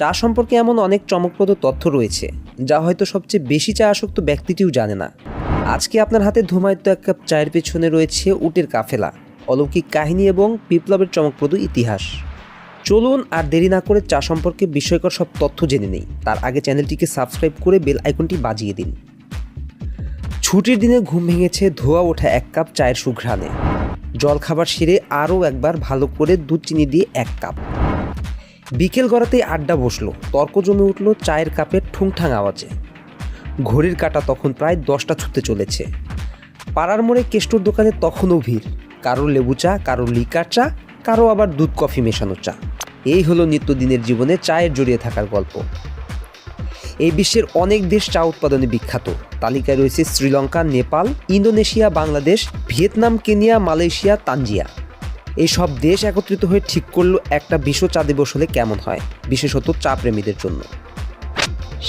চা সম্পর্কে এমন অনেক চমকপ্রদ তথ্য রয়েছে, যা হয়তো সবচেয়ে বেশি চা আসক্ত ব্যক্তিটিও জানে না। আজকে আপনার হাতে ধুমায়িত এক কাপ চায়ের পেছনে রয়েছে উটের কাফেলা, অলৌকিক কাহিনী এবং বিপ্লবের চমকপ্রদ ইতিহাস। চলুন আর দেরি না করে চা সম্পর্কে বিস্ময়কর সব তথ্য জেনে নেই। তার আগে চ্যানেলটিকে সাবস্ক্রাইব করে বেল আইকনটি বাজিয়ে দিন। ছুটির দিনে ঘুম ভেঙেছে ধোয়া ওঠা এক কাপ চায়ের সুঘ্রাণে। জল খাবার সেরে আরও একবার ভালো করে দুধ চিনি দিয়ে এক কাপ। বিকেল গড়াতেই আড্ডা বসল, তর্ক জমে উঠল চায়ের কাপের ঠুংঠাং আওয়াজে। ঘড়ির কাটা তখন প্রায় দশটা ছুটতে চলেছে। পাড়ার মোড়ে কেষ্টর দোকানে তখনও ভিড় কারও লেবু চা কারও লিকার চা, কারও আবার দুধ, কফি মেশানো চা। এই হলো নিত্যদিনের জীবনে চায়ের জড়িয়ে থাকার গল্প। এই বিশ্বের অনেক দেশ চা উৎপাদনে বিখ্যাত। তালিকায় রয়েছে Sri Lanka, Nepal, Indonesia, Bangladesh, Vietnam, Kenya, Malaysia, Tanzania. এই সব দেশ একত্রিত হয়ে ঠিক করল একটা বিশ্ব চা দিবস হলে কেমন হয়, বিশেষত চা প্রেমীদের জন্য।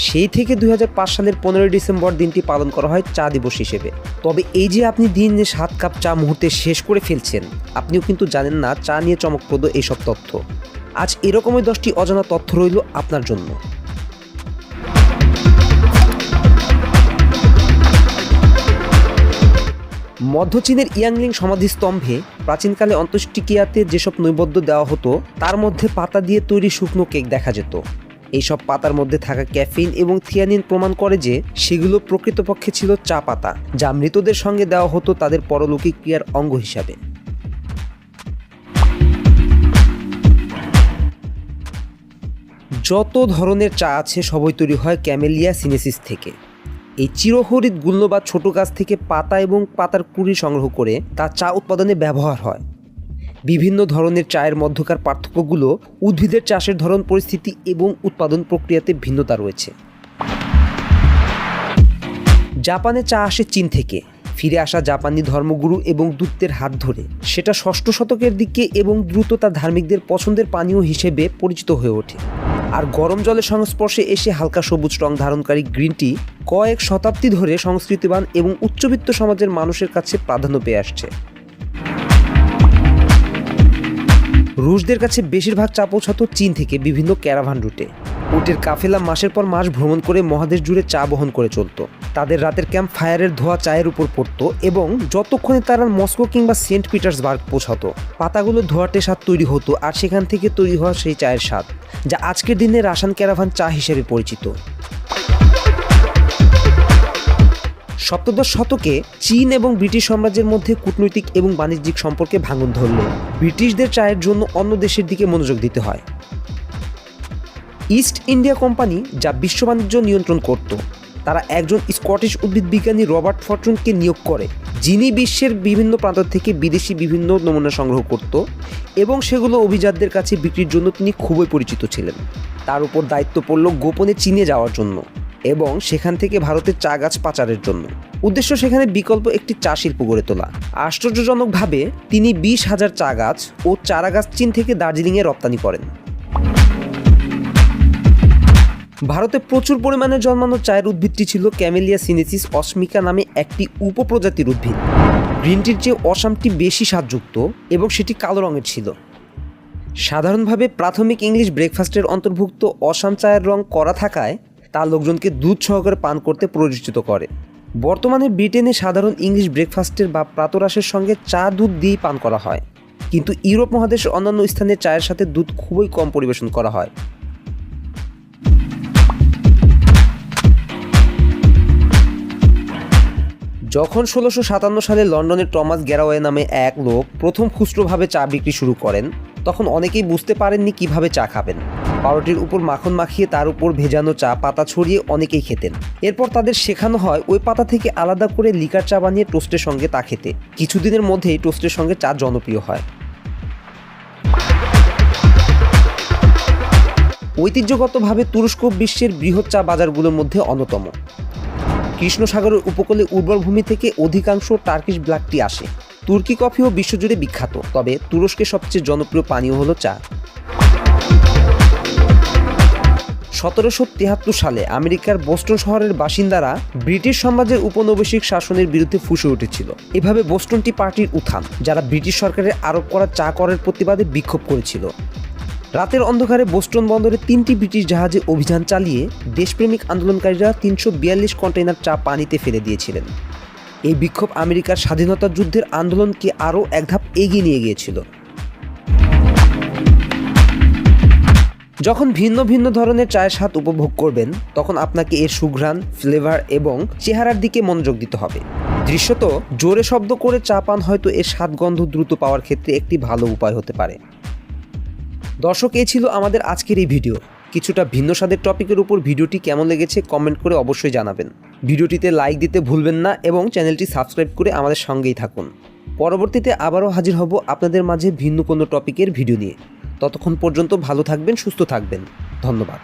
সেই থেকে দুই হাজার পাঁচ সালের পনেরোই ডিসেম্বর দিনটি পালন করা হয় চা দিবস হিসেবে। তবে এই যে আপনি দিন যে সাত কাপ চা মুহূর্তে শেষ করে ফেলছেন, আপনিও কিন্তু জানেন না চা নিয়ে চমকপ্রদ এইসব তথ্য। আজ এরকমই দশটি অজানা তথ্য রইল আপনার জন্য। মধ্য চীনের ইয়াংলিং সমাধিস্তম্ভে প্রাচীনকালে অন্ত্যেষ্টিক্রিয়াতে যেসব নৈবদ্য দেওয়া হতো, তার মধ্যে পাতা দিয়ে তৈরি শুকনো কেক দেখা যেত। এইসব পাতার মধ্যে থাকা ক্যাফিন এবং থিয়ানিন প্রমাণ করে যে সেগুলো প্রকৃতপক্ষে ছিল চা পাতা, যা মৃতদের সঙ্গে দেওয়া হতো তাদের পরলৌকিক ক্রিয়ার অঙ্গ হিসাবে। যত ধরনের চা আছে, সবই তৈরি হয় ক্যামেলিয়া সিনেসিস থেকে। এই চিরহরিত গুল্ম বা ছোট গাছ থেকে পাতা এবং পাতার কুড়ি সংগ্রহ করে তা চা উৎপাদনে ব্যবহার হয়। বিভিন্ন ধরনের চায়ের মধ্যকার পার্থক্যগুলো উদ্ভিদের চাষের ধরন, পরিস্থিতি এবং উৎপাদন প্রক্রিয়াতে ভিন্নতা রয়েছে। জাপানে চা আসে চীন থেকে। ফিরে আসা জাপানি ধর্মগুরু এবং দূতের হাত ধরে। সেটা ষষ্ঠ শতকের দিকে এবং দ্রুত তা ধার্মিকদের পছন্দের পানীয় হিসেবে পরিচিত হয়ে ওঠে। আর গরম জলের সংস্পর্শে এসে হালকা সবুজ রং ধারণকারী গ্রিন টি কয়েক শতাব্দী ধরে সংস্কৃতিবান এবং উচ্চবিত্ত সমাজের মানুষের কাছে প্রাধান্য পেয়ে আসছে। রুশদের কাছে বেশিরভাগ চাপোছ হতো চীন থেকে বিভিন্ন ক্যারাভান রুটে। উটের কাফেলা মাসের পর মাস ভ্রমণ করে মহাদেশ জুড়ে চা বহন করে চলত। তাদের রাতের ক্যাম্প ফায়ারের ধোয়া চায়ের উপর পড়তো এবং যতক্ষণে তারা মস্কো কিংবা সেন্ট পিটার্সবার্গ পৌঁছাতো, পাতাগুলো ধোয়াটে স্বাদ তৈরি হতো আর সেখান থেকে তৈরি হওয়া সেই চায়ের স্বাদ, যা আজকের দিনে রাসান ক্যারাভান চা হিসেবে পরিচিত। সপ্তদশ শতকে চীন এবং ব্রিটিশ সাম্রাজ্যের মধ্যে কূটনৈতিক এবং বাণিজ্যিক সম্পর্কে ভাঙন ধরল। ব্রিটিশদের চায়ের জন্য অন্য দেশের দিকে মনোযোগ দিতে হয়। ইস্ট ইন্ডিয়া কোম্পানি যা বিশ্ব বাণিজ্য নিয়ন্ত্রণ করত, তারা একজন স্কটিশ উদ্ভিদ বিজ্ঞানী রবার্ট ফর্চুনকে নিয়োগ করে, যিনি বিশ্বের বিভিন্ন প্রান্ত থেকে বিদেশি বিভিন্ন নমুনা সংগ্রহ করত এবং সেগুলো অভিজাতদের কাছে বিক্রির জন্য তিনি খুবই পরিচিত ছিলেন। তার উপর দায়িত্ব পড়ল গোপনে চীনে যাওয়ার জন্য এবং সেখান থেকে ভারতের চা গাছ পাচারের জন্য। উদ্দেশ্য সেখানে বিকল্প একটি চা শিল্প গড়ে তোলা। আশ্চর্যজনকভাবে, তিনি বিশ হাজার চা গাছ ও চারা গাছ চীন থেকে দার্জিলিংয়ে রপ্তানি করেন। ভারতে প্রচুর পরিমাণে জন্মানো চায়ের উদ্ভিদটি ছিল ক্যামেলিয়া সিনেসিস অস্মিকা নামে একটি উপপ্রজাতির উদ্ভিদ। গ্রিন টির চেয়ে অসামটি বেশি স্বাদযুক্ত এবং সেটি কালো রঙের ছিল। সাধারণভাবে প্রাথমিক ইংলিশ ব্রেকফাস্টের অন্তর্ভুক্ত অসাম চায়ের রং করা থাকায় তা লোকজনকে দুধ সহকারে পান করতে প্ররোচিত করে। বর্তমানে ব্রিটেনে সাধারণ ইংলিশ ব্রেকফাস্টের বা প্রাতরাসের সঙ্গে চা দুধ দিয়েই পান করা হয়। কিন্তু ইউরোপ মহাদেশের অন্যান্য স্থানে চায়ের সাথে দুধ খুবই কম পরিবেশন করা হয়। যখন ষোলোশো সাতান্ন সালে লন্ডনের টমাস গ্যারাওয়ে নামে এক লোক প্রথম খুচরোভাবে চা বিক্রি শুরু করেন, তখন অনেকেই বুঝতে পারেননি কীভাবে চা খাবেন। পাউরুটির উপর মাখন মাখিয়ে তার উপর ভেজানো চা পাতা ছড়িয়ে অনেকেই খেতেন। এরপর তাদের শেখানো হয় ওই পাতা থেকে আলাদা করে লিকার চা বানিয়ে টোস্টের সঙ্গে তা খেতে। কিছুদিনের মধ্যেই টোস্টের সঙ্গে চা জনপ্রিয় হয়। ঐতিহ্যগতভাবে তুরস্ক বিশ্বের বৃহৎ চা বাজারগুলোর মধ্যে অন্যতম। কৃষ্ণ সাগরের উপকূলে উর্বর ভূমি থেকে অধিকাংশ টার্কিশ ব্ল্যাক টি আসে। তুর্কি কফিও বিশ্বজুড়ে বিখ্যাত, তবে তুরস্কের সবচেয়ে জনপ্রিয় পানীয় হলো চা। সতেরোশো তিয়াত্তর সালে আমেরিকার বোস্টন শহরের বাসিন্দারা ব্রিটিশ সাম্রাজ্যের উপনিবেশিক শাসনের বিরুদ্ধে ফুসে উঠেছিল। এভাবে বোস্টন টি পার্টির উত্থান, যারা ব্রিটিশ সরকারের আরোপ করা চা করের প্রতিবাদে বিক্ষোভ করেছিল। রাতের অন্ধকারে বোস্টন বন্দরে তিনটি ব্রিটিশ জাহাজে অভিযান চালিয়ে দেশপ্রেমিক আন্দোলনকারীরা তিনশো বিয়াল্লিশ কন্টেইনার চা পানিতে ফেলে দিয়েছিলেন। এই বিক্ষোভ আমেরিকার স্বাধীনতা যুদ্ধের আন্দোলনকে আরও এক ধাপ এগিয়ে নিয়ে গিয়েছিল। যখন ভিন্ন ভিন্ন ধরনের চায়ের স্বাদ উপভোগ করবেন, তখন আপনাকে এর সুঘ্রাণ ফ্লেভার এবং চেহারার দিকে মনোযোগ দিতে হবে। দৃশ্যত জোরে শব্দ করে চা পান হয়তো এর স্বাদ গন্ধ দ্রুত পাওয়ার ক্ষেত্রে একটি ভালো উপায় হতে পারে। দর্শক এ ছিল আমাদের আজকের এই ভিডিও। কিছুটা ভিন্ন স্বাদের টপিকের উপর ভিডিওটি কেমন লেগেছে কমেন্ট করে অবশ্যই জানাবেন। ভিডিওটিতে লাইক দিতে ভুলবেন না এবং চ্যানেলটি সাবস্ক্রাইব করে আমাদের সঙ্গেই থাকুন। পরবর্তীতে আবারও হাজির হব আপনাদের মাঝে ভিন্ন কোনো টপিকের ভিডিও নিয়ে। ততক্ষণ পর্যন্ত ভালো থাকবেন, সুস্থ থাকবেন। ধন্যবাদ।